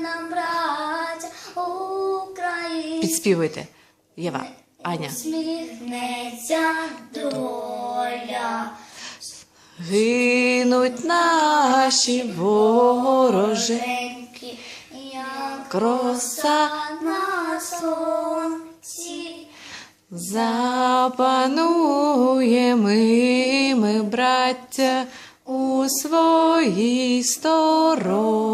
нам браття Україна. Підспівуйте. Єва, Аня. Усміхнеться доля. Гинуть наші вороженьки, як роса на сонці. Запанує ми, ми браття, у своїй стороні